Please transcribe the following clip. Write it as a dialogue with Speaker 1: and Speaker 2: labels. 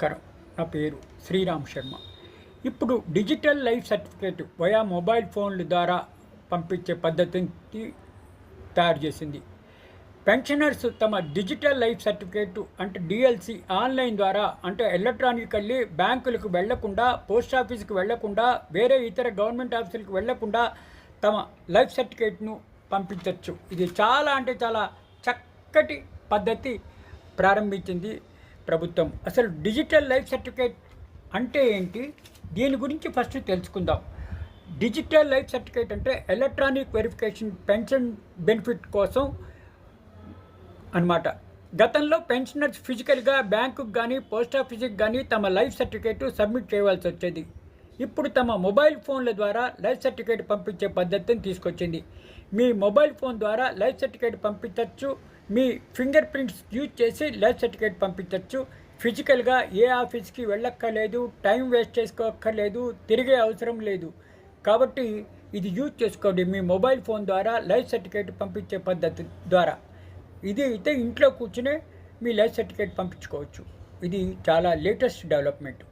Speaker 1: నమస్కారం నా పేరు శ్రీరామ్ శర్మ. ఇప్పుడు digital life certificate via mobile ఫోన్ల ద్వారా పంపించే పద్ధతిని తయారు చేసింది. పెన్షనర్స్ తమ డిజిటల్ లైఫ్ సర్టిఫికేట్ అంటే డిఎల్సి ఆన్లైన్ ద్వారా అంటే ఎలక్ట్రానికల్లీ బ్యాంకులకు వెళ్ళకుండా పోస్ట్ ఆఫీస్కి వెళ్ళకుండా వేరే ఇతర గవర్నమెంట్ ఆఫీసులకు వెళ్ళకుండా తమ లైఫ్ సర్టిఫికేట్ను పంపించవచ్చు ఇది చాలా అంటే చాలా చక్కటి పద్ధతి ప్రారంభించింది. ప్రభుత్వం. అసలు డిజిటల్ లైఫ్ సర్టిఫికేట్ అంటే ఏంటి? దీని గురించి ఫస్ట్ తెలుసుకుందాం. డిజిటల్ లైఫ్ సర్టిఫికేట్ అంటే ఎలక్ట్రానిక్ వెరిఫికేషన్ పెన్షన్ బెనిఫిట్ కోసం అన్నమాట. గతంలో పెన్షనర్స్ ఫిజికల్గా బ్యాంకుకు కానీ పోస్ట్ ఆఫీస్కి కానీ తమ లైఫ్ సర్టిఫికేట్ సబ్మిట్ చేయవలసి వచ్చేది. ఇప్పుడు తమ మొబైల్ ఫోన్ల ద్వారా లైఫ్ సర్టిఫికేట్ పంపించే పద్ధతిని తీసుకొచ్చింది. మీ మొబైల్ ఫోన్ ద్వారా లైఫ్ సర్టిఫికేట్ పంపించవచ్చు మీ ఫింగర్ ప్రింట్స్ యూజ్ చేసి లైఫ్ సర్టిఫికేట్ పంపించవచ్చు ఫిజికల్గా ఏ ఆఫీస్కి వెళ్ళక్కర్లేదు టైం వేస్ట్ చేసుకోక్కర్లేదు తిరిగే అవసరం లేదు. కాబట్టి ఇది యూజ్ చేసుకోండి మీ మొబైల్ ఫోన్ ద్వారా లైఫ్ సర్టిఫికేట్ పంపించే పద్ధతి ద్వారా. ఇది అయితే ఇంట్లో కూర్చునే మీ లైఫ్ సర్టిఫికేట్ పంపించుకోవచ్చు. ఇది చాలా లేటెస్ట్ డెవలప్మెంట్.